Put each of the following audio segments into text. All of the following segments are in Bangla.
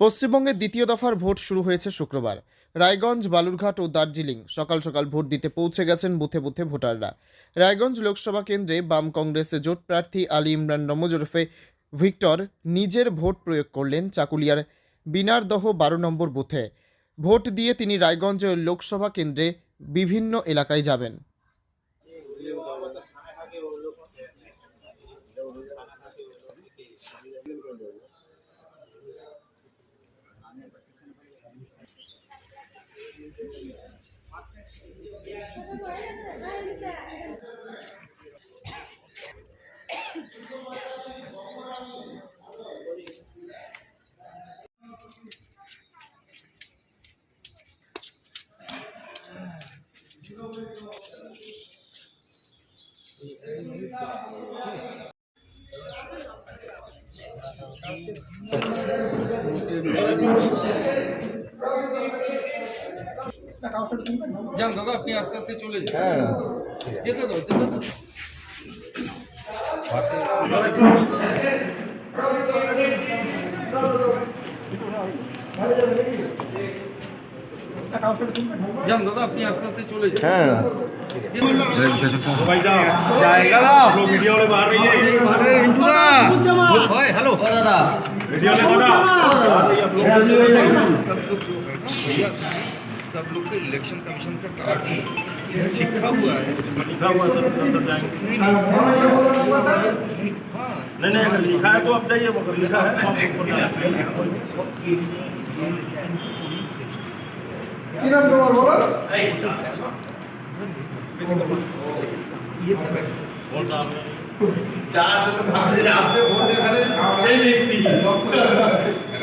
পশ্চিমবঙ্গের দ্বিতীয় দফার ভোট শুরু হয়েছে শুক্রবার। রায়গঞ্জ, বালুরঘাট ও দার্জিলিং সকাল সকাল ভোট দিতে পৌঁছে গেছেন বুথে বুথে ভোটাররা। রায়গঞ্জ লোকসভা কেন্দ্রে বাম কংগ্রেসের জোট প্রার্থী আলী ইমরান নমজ ওরফে ভিক্টর নিজের ভোট প্রয়োগ করলেন চাকুলিয়ার বিনারদহ বারো নম্বর বুথে। ভোট দিয়ে তিনি রায়গঞ্জ লোকসভা কেন্দ্রে বিভিন্ন এলাকায় যাবেন। যান দাদা আপনি আস্তে আস্তে চলে যান। যেতে দাও যেতে দাও। যান দাদা আপনি আস্তে আস্তে চলে যান জায়গা দাও वीडियो वाले बाहर रही है আরে রিন্টুদা হয় হ্যালো দাদা वीडियो वाले बना सब लोग जो भैया सब लोग को इलेक्शन कमीशन का कार्ड नहीं नहीं अगर लिखा है तो आप जाइए वो लिखा है चार रास्ते बोलते सही देखती है।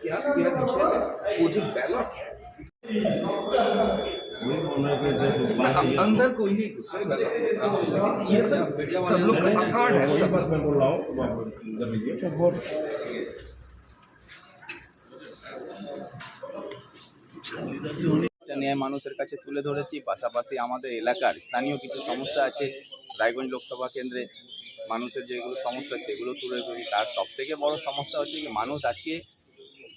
लोग वोट डालने ये चले जाएंगे हम लोग सब चले जाएंगे अंदर कोई नहीं घुसा ये सब सब लोग का कार्ड है सब मैं बोल रहा हूँ तो आप अंदर लीजिए এটা নিয়ে মানুষের কাছে তুলে ধরেছি পাশাপাশি আমাদের এলাকার স্থানীয় কিছু সমস্যা আছে রায়গঞ্জ লোকসভা কেন্দ্রে মানুষের যেগুলো সমস্যা সেগুলো তুলে ধরি তার সব থেকে বড় সমস্যা হচ্ছে কি মানুষ আজকে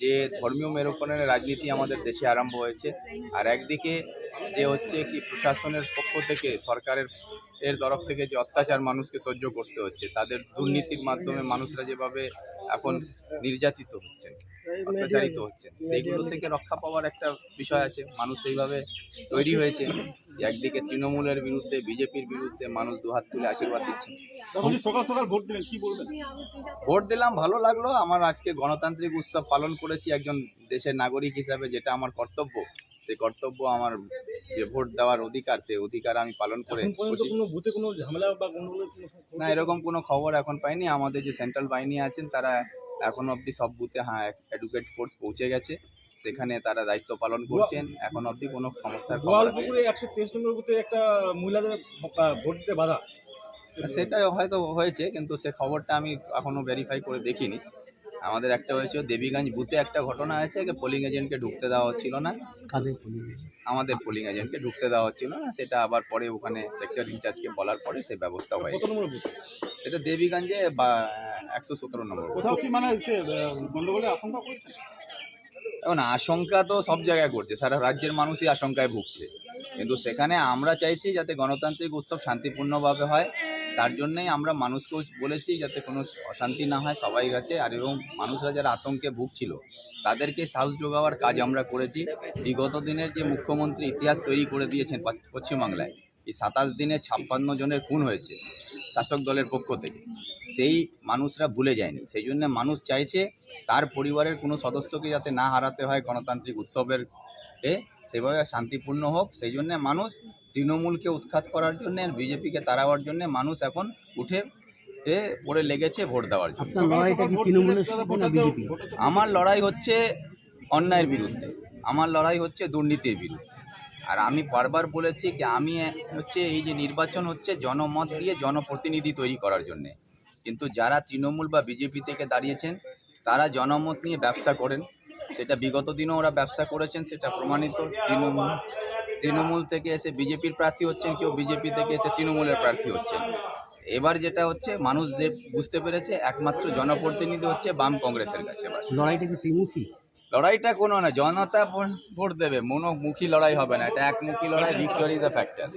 যে ধর্মীয় মেরুকরণের রাজনীতি আমাদের দেশে আরম্ভ হয়েছে, আর একদিকে যে হচ্ছে কি প্রশাসনের পক্ষ থেকে, সরকারের এর তরফ থেকে যে অত্যাচার মানুষকে সহ্য করতে হচ্ছে, তাদের দুর্নীতির মাধ্যমে মানুষরা যেভাবে এখন নির্যাতিত হচ্ছেন। অত্যাচারিত হচ্ছেন সেইগুলো থেকে রক্ষা পাওয়ার একটা বিষয় আছে। মানুষ সেইভাবে তৈরি হয়েছে একদিকে তৃণমূলের বিরুদ্ধে বিজেপির বিরুদ্ধে মানুষ দুহাত তুলে আশীর্বাদ দিচ্ছে। সকাল সকাল ভোট দিলেন? কি বলবেন? ভোট দিলাম ভালো লাগল। আমার আজকে গণতান্ত্রিক উৎসব পালন করেছি একজন দেশের নাগরিক হিসাবে যেটা আমার কর্তব্য। সেই কর্তব্য আমার যে ভোট দেওয়ার অধিকার সেই অধিকার আমি পালন করে না এরকম কোনো খবর এখন পাইনি। আমাদের যে সেন্ট্রাল বাহিনী আছেন তারা এখন অবধি সব বুথে হ্যাঁ অ্যাডভোকেট ফোর্স পৌঁছে গেছে। সেখানে তারা দায়িত্ব পালন করছেন। এখন অবধি কোনো সমস্যার গোয়ালপুকুরে একশো তেইশ নম্বর বুথে একটা মহিলাদের ভোট দিতে বাধা। সেটা হয়তো হয়েছে কিন্তু সে খবরটা আমি এখনও ভেরিফাই করে দেখিনি। আমাদের একটা হয়েছে দেবীগঞ্জ বুথে একটা ঘটনা আছে যে পোলিং এজেন্টকে ঢুকতে দেওয়া হচ্ছিল না। আমাদের পোলিং এজেন্টকে ঢুকতে দেওয়া হচ্ছিল না সেটা আবার পরে ওখানে সেক্টর ইনচার্জকে বলার পরে সে ব্যবস্থা হয় এটা দেবীগঞ্জে বা একশো সতেরো নম্বর কোথাও কি মানে এখন আশঙ্কা তো সব জায়গায় করছে সারা রাজ্যের মানুষই আশঙ্কায় ভুগছে। কিন্তু সেখানে আমরা চাইছি যাতে গণতান্ত্রিক উৎসব শান্তিপূর্ণভাবে হয়। তার জন্যই আমরা মানুষকেও বলেছি যাতে কোনো অশান্তি না হয় সবাই কাছে আর এবং মানুষরা যারা আতঙ্কে ভুগছিল, তাদেরকে সাহস যোগাওয়ার কাজ আমরা করেছি। বিগত দিনের যে মুখ্যমন্ত্রী ইতিহাস তৈরি করে দিয়েছেন পশ্চিমবাংলায়, এই সাতাশ দিনে ছাপ্পান্ন জনের খুন হয়েছে শাসক দলের পক্ষ থেকে। সেই মানুষরা ভুলে যায়নি। সেই জন্য মানুষ চাইছে তার পরিবারের কোনো সদস্যকে যাতে না হারাতে হয় গণতান্ত্রিক উৎসবের সেভাবে শান্তিপূর্ণ হোক সেই জন্য মানুষ তৃণমূলকে উৎখাত করার জন্য আর বিজেপিকে তাড়াবার জন্য মানুষ এখন উঠে এ পড়ে লেগেছে ভোট দেওয়ার জন্য। আপনার লড়াইটা কি তৃণমূলের সাথে না বিজেপি আমার লড়াই হচ্ছে অন্যায়ের বিরুদ্ধে। আমার লড়াই হচ্ছে দুর্নীতির বিরুদ্ধে। আর আমি বারবার বলেছি যে আমি হচ্ছে এই যে নির্বাচন হচ্ছে জনমত দিয়ে জনপ্রতিনিধি তৈরি করার জন্যে। কিন্তু যারা তৃণমূল বা বিজেপি থেকে দাঁড়িয়েছেন তারা জনমত নিয়ে ব্যবসা করেন। সেটা বিগত দিনও ওরা ব্যবসা করেছেন সেটা প্রমাণিত। তৃণমূল তৃণমূল থেকে এসে বিজেপির প্রার্থী হচ্ছেন কেউ বিজেপি থেকে এসে তৃণমূলের প্রার্থী হচ্ছেন। এবার যেটা হচ্ছে মানুষ দেব বুঝতে পেরেছে একমাত্র জনপ্রতিনিধি হচ্ছে বাম কংগ্রেসের কাছে লড়াইটা কি ত্রিমুখী? লড়াইটা কোনো না জনতা ভোট দেবে মনোমুখী লড়াই হবে না এটা একমুখী লড়াই ভিক্টোরি ইজ দ্য ফ্যাক্টর